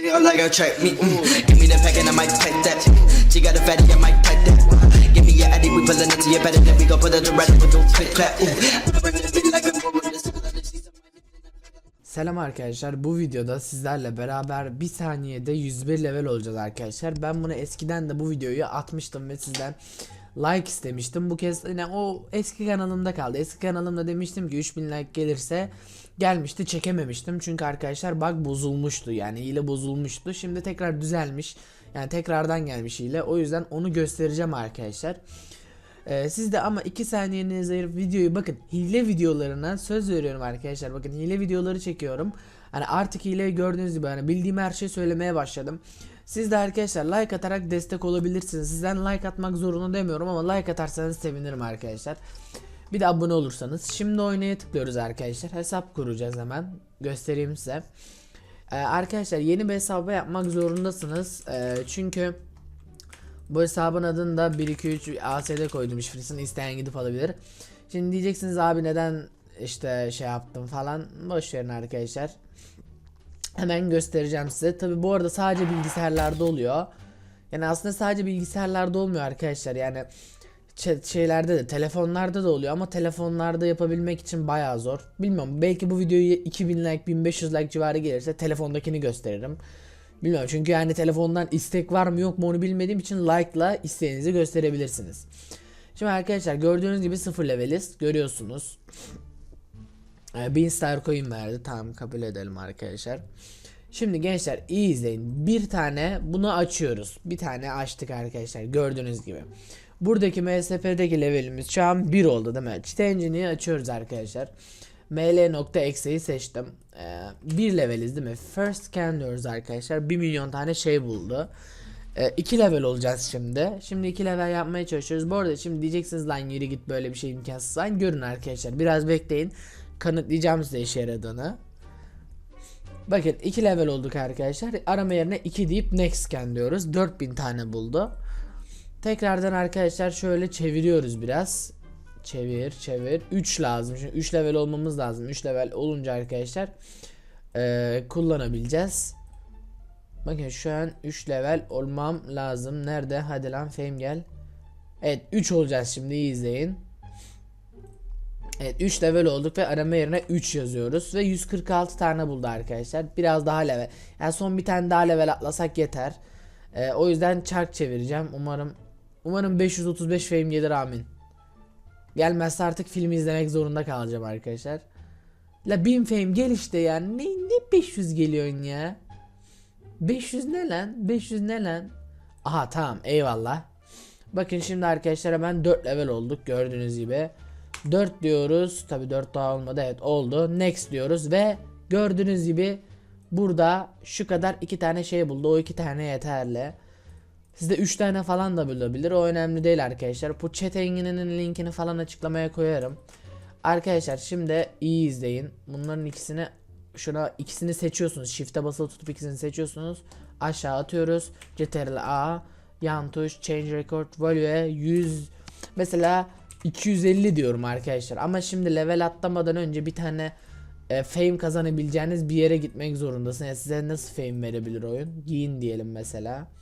Feel like a track me. Give me the pack and I might pack that. She got a fatty, I might pack that. Give me your addy, we pulling it to your better. Then we gon' put it to rest with those click clap. I. Selam arkadaşlar bu videoda sizlerle beraber bir saniyede 101 level olacağız arkadaşlar ben bunu eskiden de bu videoyu atmıştım ve sizden like istemiştim bu kez yine o eski kanalımda kaldı eski kanalımda demiştim ki 3000 like gelirse gelmişti çekememiştim. Çünkü arkadaşlar bug bozulmuştu yani hile bozulmuştu. Şimdi tekrar düzelmiş yani tekrardan gelmiş hile. O yüzden onu göstereceğim arkadaşlar. Ee, siz de ama 2 saniyenizi ayırıp videoyu bakın hile videolarına söz veriyorum arkadaşlar. Bakın hile videoları çekiyorum. Hani artık hileyi gördüğünüz gibi hani bildiğim her şeyi söylemeye başladım. Siz de arkadaşlar like atarak destek olabilirsiniz. Sizden like atmak zorunda demiyorum ama like atarsanız sevinirim arkadaşlar bir de abone olursanız şimdi oynaya tıklıyoruz arkadaşlar hesap kuracağız hemen göstereyim size Ee, arkadaşlar yeni bir hesabı yapmak zorundasınız Ee, çünkü bu hesabın adını da 1 2 3 ASD koydum şifresini isteyen gidip alabilir. Şimdi diyeceksiniz abi neden işte şey yaptım falan. Boş verin arkadaşlar. Hemen göstereceğim size. Tabi bu arada sadece bilgisayarlarda oluyor. Yani aslında sadece bilgisayarlarda olmuyor arkadaşlar. Yani şeylerde de telefonlarda da oluyor ama telefonlarda yapabilmek için bayağı zor. Bilmiyorum belki bu videoyu 2000 like 1500 like civarı gelirse telefondakini gösteririm. Bilmiyorum çünkü yani telefondan istek var mı yok mu onu bilmediğim için like'la isteğinizi gösterebilirsiniz. Şimdi arkadaşlar gördüğünüz gibi sıfır leveliz görüyorsunuz. Ee, 1000 star coin verdi tamam kabul edelim arkadaşlar. Şimdi gençler iyi izleyin. Bir tane bunu açıyoruz. Bir tane açtık arkadaşlar gördüğünüz gibi. Buradaki MSF'deki levelimiz şu an 1 oldu değil mi? Cheat Engine'i açıyoruz arkadaşlar. ml.exe'yi seçtim. Ee, bir leveliz değil mi? First scan diyoruz arkadaşlar. 1 milyon tane şey buldu. 2 level olacağız şimdi. Şimdi 2 level yapmaya çalışıyoruz. Bu arada şimdi diyeceksiniz lan yürü git böyle bir şey imkansız. Lan görün arkadaşlar. Biraz bekleyin. Kanıtlayacağım size işe yaradığını. Bakın 2 level olduk arkadaşlar. Arama yerine 2 deyip next scan diyoruz. 4000 tane buldu. Tekrardan arkadaşlar şöyle çeviriyoruz biraz. Çevir çevir. 3 lazım. Şimdi 3 level olmamız lazım. 3 level olunca arkadaşlar eee, kullanabileceğiz. Bakın şu an 3 level olmam lazım. Nerede? Hadi lan fame gel. Evet 3 olacağız şimdi iyi izleyin. Evet 3 level olduk ve arama yerine 3 yazıyoruz ve 146 tane buldu arkadaşlar. Biraz daha level. Yani son bir tane daha level atlasak yeter. Ee, o yüzden çark çevireceğim. Umarım umarım 535 fame gelir amin. Gelmezse artık filmi izlemek zorunda kalacağım arkadaşlar. La 1000 fame gel işte yani. Ne, ne 500 geliyorsun ya? 500 ne lan? 500 ne lan? Aha tamam eyvallah. Bakın şimdi arkadaşlar hemen 4 level olduk gördüğünüz gibi. 4 diyoruz. Tabi 4 daha olmadı. Evet oldu. Next diyoruz ve gördüğünüz gibi burada şu kadar iki tane şey buldu. O iki tane yeterli. Sizde 3 tane falan da bulabilir. O önemli değil arkadaşlar. Bu chat engininin linkini falan açıklamaya koyarım. Arkadaşlar şimdi iyi izleyin. Bunların ikisini şuna ikisini seçiyorsunuz. Shift'e basılı tutup ikisini seçiyorsunuz. Aşağı atıyoruz. Ctrl A yan tuş change record value 100 mesela 250 diyorum arkadaşlar. Ama şimdi level atlamadan önce bir tane e, fame kazanabileceğiniz bir yere gitmek zorundasın. Yani size nasıl fame verebilir oyun? Giyin diyelim mesela.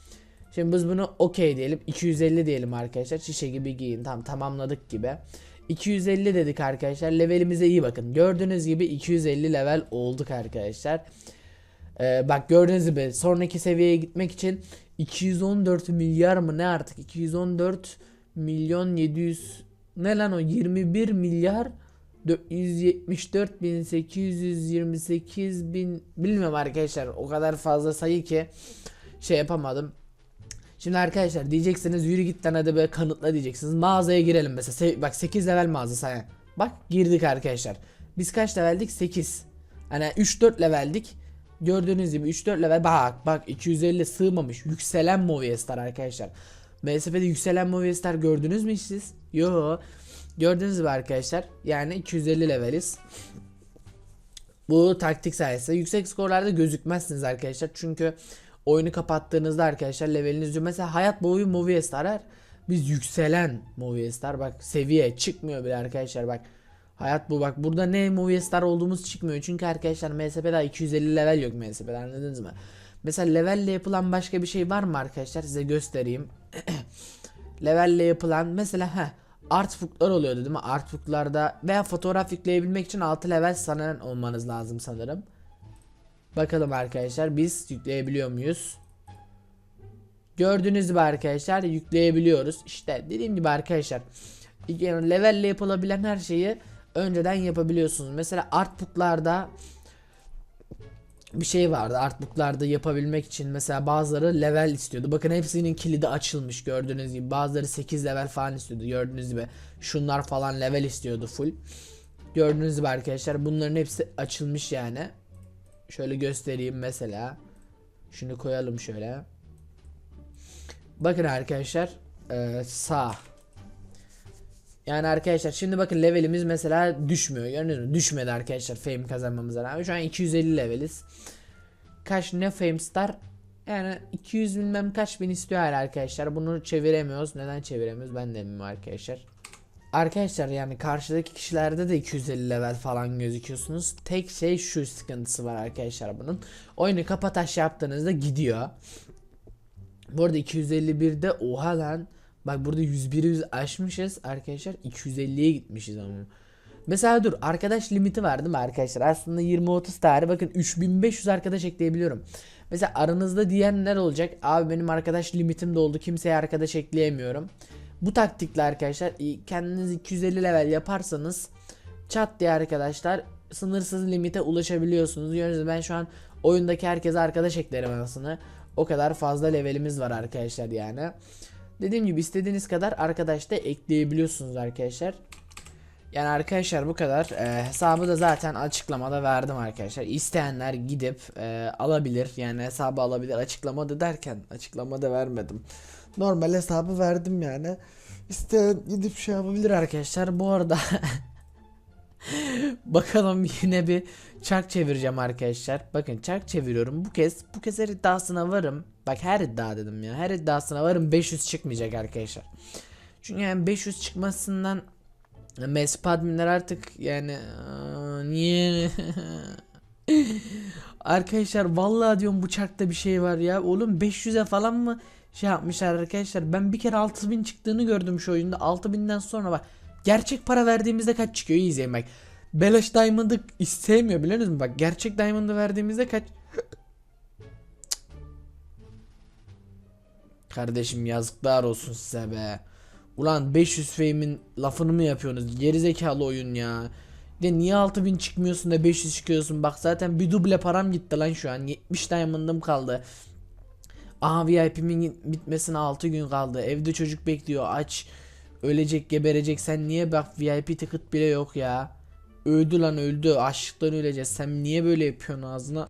Şimdi biz bunu okey diyelim. 250 diyelim arkadaşlar. Şişe gibi giyin. Tamam tamamladık gibi. 250 dedik arkadaşlar. Levelimize iyi bakın. Gördüğünüz gibi 250 level olduk arkadaşlar. Ee, bak gördüğünüz gibi sonraki seviyeye gitmek için 214 milyar mı ne artık 214 milyon 700 ne lan o 21 milyar 474 bin 828 bin bilmiyorum arkadaşlar o kadar fazla sayı ki şey yapamadım. Şimdi arkadaşlar diyeceksiniz yürü git lan hadi böyle kanıtla diyeceksiniz. Mağazaya girelim mesela. Se- bak 8 level mağaza say. Bak girdik arkadaşlar. Biz kaç leveldik? 8. Hani 3-4 leveldik. Gördüğünüz gibi 3-4 level bak bak 250 sığmamış. Yükselen Movistar arkadaşlar. MSF'de yükselen Movistar gördünüz mü siz? Yo. Gördüğünüz gibi arkadaşlar. Yani 250 leveliz. Bu taktik sayesinde yüksek skorlarda gözükmezsiniz arkadaşlar. Çünkü oyunu kapattığınızda arkadaşlar leveliniz diyor. Mesela hayat boyu Movistar arar. Biz yükselen Movistar bak seviye çıkmıyor bile arkadaşlar bak. Hayat bu bak burada ne Movistar olduğumuz çıkmıyor. Çünkü arkadaşlar MSP daha 250 level yok MSP'de anladınız mı? Mesela levelle yapılan başka bir şey var mı arkadaşlar? Size göstereyim. levelle yapılan mesela ha artbooklar oluyordu değil mi? Artbooklarda veya fotoğraf yükleyebilmek için 6 level sanırım olmanız lazım sanırım. Bakalım arkadaşlar biz yükleyebiliyor muyuz? Gördüğünüz gibi arkadaşlar yükleyebiliyoruz. İşte dediğim gibi arkadaşlar yani levelle yapılabilen her şeyi önceden yapabiliyorsunuz. Mesela artbooklarda bir şey vardı artbooklarda yapabilmek için mesela bazıları level istiyordu. Bakın hepsinin kilidi açılmış gördüğünüz gibi. Bazıları 8 level falan istiyordu gördüğünüz gibi. Şunlar falan level istiyordu full. Gördüğünüz gibi arkadaşlar bunların hepsi açılmış yani. Şöyle göstereyim mesela. Şunu koyalım şöyle. Bakın arkadaşlar eee, sağ. Yani arkadaşlar şimdi bakın levelimiz mesela düşmüyor. Gördünüz mü? Düşmedi arkadaşlar fame kazanmamıza rağmen. Şu an 250 leveliz. Kaç ne fame star? Yani 200 bilmem kaç bin istiyor hala arkadaşlar. Bunu çeviremiyoruz. Neden çeviremiyoruz? Ben de bilmiyorum arkadaşlar. Arkadaşlar yani karşıdaki kişilerde de 250 level falan gözüküyorsunuz. Tek şey şu sıkıntısı var arkadaşlar bunun. Oyunu kapataş yaptığınızda gidiyor. Bu arada 251'de oha lan. Bak burada 101'i biz aşmışız arkadaşlar 250'ye gitmişiz ama. Mesela dur arkadaş limiti var değil mi arkadaşlar? Aslında 20-30 tane bakın 3500 arkadaş ekleyebiliyorum. Mesela aranızda diyenler olacak. Abi benim arkadaş limitim doldu kimseye arkadaş ekleyemiyorum. Bu taktikle arkadaşlar i- kendiniz 250 level yaparsanız çat diye arkadaşlar sınırsız limite ulaşabiliyorsunuz. Gördüğünüz ben şu an oyundaki herkese arkadaş eklerim anasını. O kadar fazla levelimiz var arkadaşlar yani. Dediğim gibi istediğiniz kadar arkadaş da ekleyebiliyorsunuz arkadaşlar. Yani arkadaşlar bu kadar. Ee, hesabı da zaten açıklamada verdim arkadaşlar. İsteyenler gidip e, alabilir. Yani hesabı alabilir. Açıklamada derken açıklamada vermedim. Normal hesabı verdim yani. İsteyen gidip şey yapabilir arkadaşlar. Bu arada Bakalım yine bir çark çevireceğim arkadaşlar. Bakın çark çeviriyorum. Bu kez bu kez her iddiasına varım. Bak her iddia dedim ya. Her iddiasına varım 500 çıkmayacak arkadaşlar. Çünkü yani 500 çıkmasından Mesp adminler artık yani niye Arkadaşlar vallahi diyorum bu çarkta bir şey var ya. Oğlum 500'e falan mı şey yapmışlar arkadaşlar. Ben bir kere 6000 çıktığını gördüm şu oyunda. 6000'den sonra bak gerçek para verdiğimizde kaç çıkıyor izleyin bak. Beleş Diamond'ı istemiyor biliyor musunuz? Bak gerçek Diamond'ı verdiğimizde kaç Kardeşim yazıklar olsun size be. Ulan 500 fame'in lafını mı yapıyorsunuz? Gerizekalı oyun ya. De niye 6000 çıkmıyorsun da 500 çıkıyorsun? Bak zaten bir duble param gitti lan şu an. 70 diamond'ım kaldı. Aha VIP'min bitmesine 6 gün kaldı. Evde çocuk bekliyor aç. Ölecek geberecek. Sen niye bak VIP ticket bile yok ya. Öldü lan öldü. Açlıktan öleceğiz. Sen niye böyle yapıyorsun ağzına?